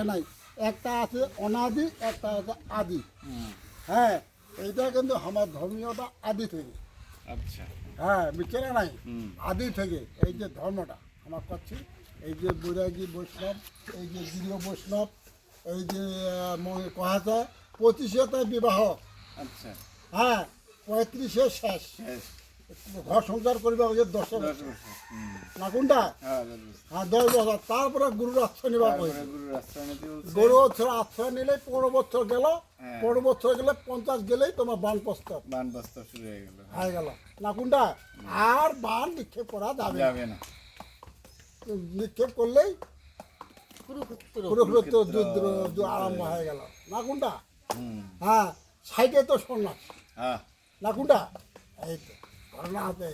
কে নাই। একটা আছে অনাদি একটা আছে আদি। হ্যাঁ এইটা কিন্তু আমার ধর্মীয়টা আদি থেকে। আচ্ছা। হ্যাঁ না নাই? আদি থেকে এই যে ধর্মটা আমার করছি এই যে বৈরাগী বৈষ্ণব এই যে গৃহ বৈষ্ণব এই যে কহাচা পঁচিশে বিবাহ। আচ্ছা। হ্যাঁ পঁয়ত্রিশে শেষ। ঘর সংসার করবে ওই যে দশ দশ বছর। বছর না কোনটা? হ্যাঁ দশ বছর। হ্যাঁ তারপরে গুরুর আশ্রয় আশ্রয় আশ্রয় নিলে পনেরো বছর গেল। হ্যাঁ। পনেরো বছর গেলে পঞ্চাশ গেলেই তোমার বান শুরু হয়ে গেল। হয়ে গেল। না কোনটা? আর বান নিক্ষেপ করা যাবে না। যাবে না। নিক্ষেপ করলেই কুরুক্ষেত্র। যুদ্ধ আরম্ভ হয়ে গেল। না কোনটা? হ্যাঁ সাইডে তো সন্ন্যাস। হ্যাঁ। না কোনটা? এই তো। ঘটনা আছে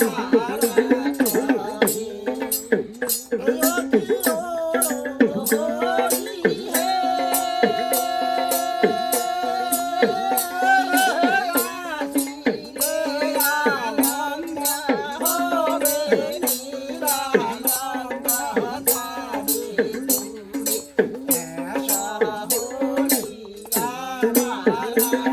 এই। ওই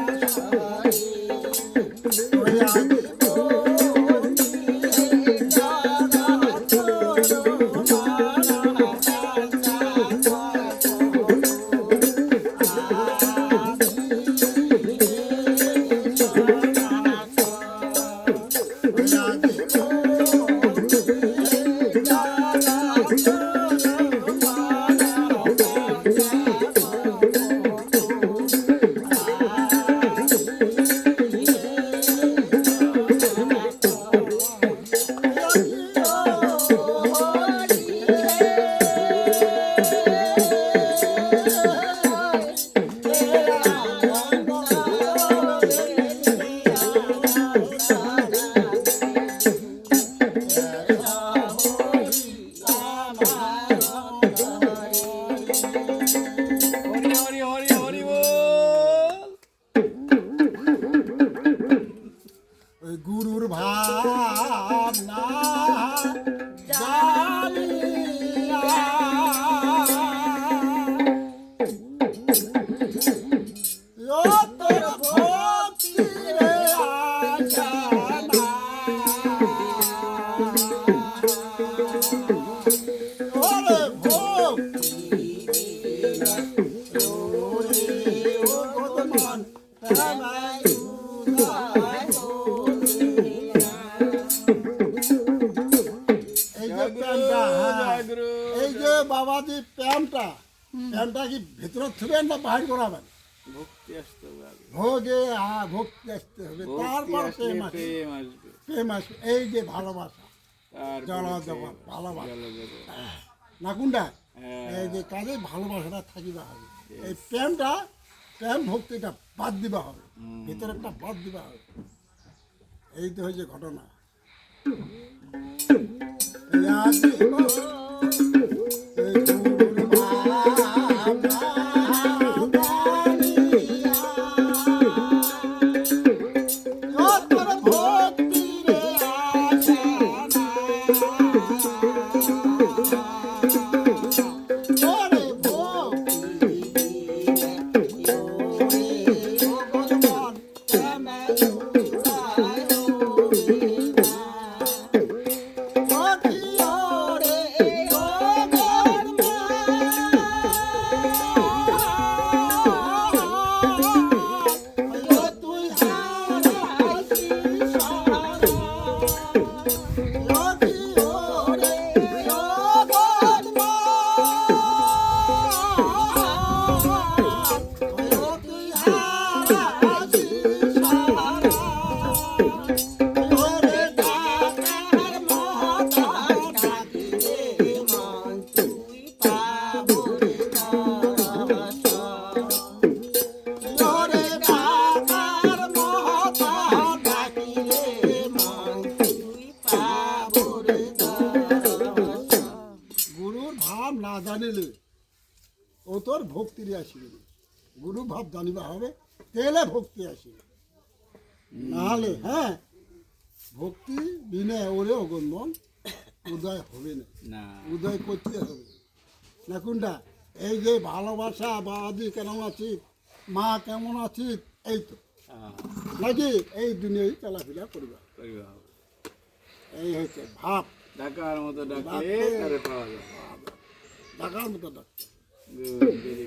প্যান্টটা প্যান্টটা কি ভিতরে থুবেন না বাহির করাবেন ভক্তি আসতে হবে ভোগে হ্যাঁ ভক্তি আসতে হবে। তারপর প্রেম আসবে। প্রেম আসবে। এই যে ভালোবাসা। জলজগৎ, প্রেম, ভালোবাসা। না কোনটা হ্যাঁ। এই যে কাজে ভালোবাসাটা থাকিবা হবে। এই প্রেমটা প্রেম ভক্তিটা বাদ দিবা হবে। ভিতরেরটা বাদ দিবা হবে। এই তো হয়েছে ঘটনা। জানিলে। ও তোর ভক্তিরে আসিবে। গুরু ভাব জানিবা হবে তেলে ভক্তি আসিবে। নাহলে হ্যাঁ ভক্তি বিনে ওরে অগন্দন উদয় হবে না। উদয় করতে হবে। না কোনটা এই যে ভালোবাসা বা আদি কেমন আছিস মা কেমন আছিস এই তো। নাকি এই দুনিয়ায় চলাফেরা করবা। এই হচ্ছে ভাব। ডাকার মতো ডাকলে- পাওয়া যাবে। ডাকার মতো ডাক Good, very